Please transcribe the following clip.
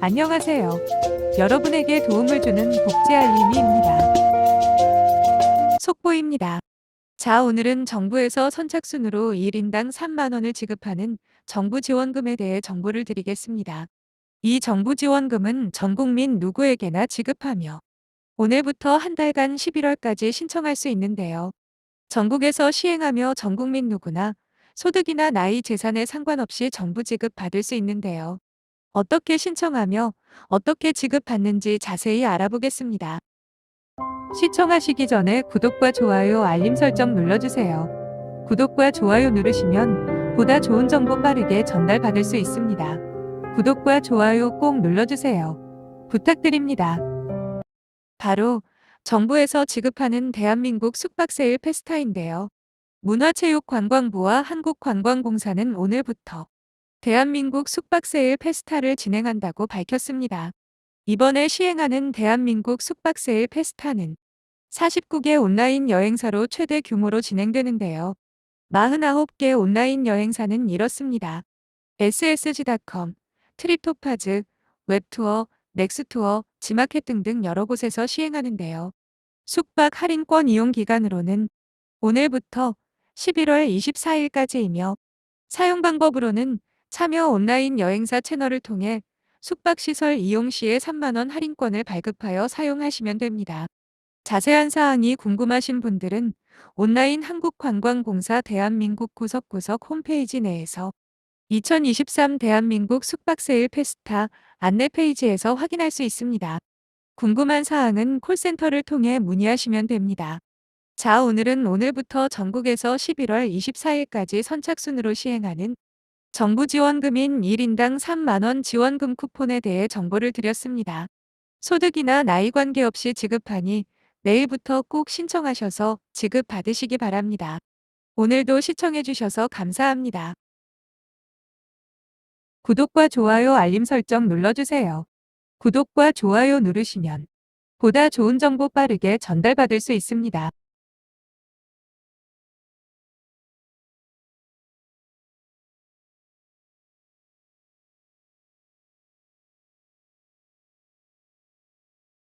안녕하세요. 여러분에게 도움을 주는 복지 알림이입니다. 속보입니다. 자, 오늘은 정부에서 선착순으로 1인당 3만 원을 지급하는 정부 지원금에 대해 정보를 드리겠습니다. 이 정부 지원금은 전 국민 누구에게나 지급하며 오늘부터 한 달간 11월까지 신청할 수 있는데요. 전국에서 시행하며 전 국민 누구나 소득이나 나이 재산에 상관없이 정부 지급 받을 수 있는데요. 어떻게 신청하며 어떻게 지급받는지 자세히 알아보겠습니다. 시청하시기 전에 구독과 좋아요, 알림 설정 눌러주세요. 구독과 좋아요 누르시면 보다 좋은 정보 빠르게 전달받을 수 있습니다. 구독과 좋아요 꼭 눌러주세요. 부탁드립니다. 바로 정부에서 지급하는 대한민국 숙박세일 페스타인데요. 문화체육관광부와 한국관광공사는 오늘부터 대한민국 숙박세일 페스타를 진행한다고 밝혔습니다. 이번에 시행하는 대한민국 숙박세일 페스타는 49개 온라인 여행사로 최대 규모로 진행되는데요. 49개 온라인 여행사는 이렇습니다. ssg.com, 트립토파즈, 웹투어, 넥스투어, 지마켓 등등 여러 곳에서 시행하는데요. 숙박 할인권 이용 기간으로는 오늘부터 11월 24일까지이며 사용 방법으로는 참여 온라인 여행사 채널을 통해 숙박시설 이용 시에 3만원 할인권을 발급하여 사용하시면 됩니다. 자세한 사항이 궁금하신 분들은 온라인 한국관광공사 대한민국 구석구석 홈페이지 내에서 2023 대한민국 숙박세일 페스타 안내 페이지에서 확인할 수 있습니다. 궁금한 사항은 콜센터를 통해 문의하시면 됩니다. 자, 오늘은 오늘부터 전국에서 11월 24일까지 선착순으로 시행하는 정부 지원금인 1인당 3만원 지원금 쿠폰에 대해 정보를 드렸습니다. 소득이나 나이 관계없이 지급하니 내일부터 꼭 신청하셔서 지급 받으시기 바랍니다. 오늘도 시청해주셔서 감사합니다. 구독과 좋아요 알림 설정 눌러주세요. 구독과 좋아요 누르시면 보다 좋은 정보 빠르게 전달받을 수 있습니다.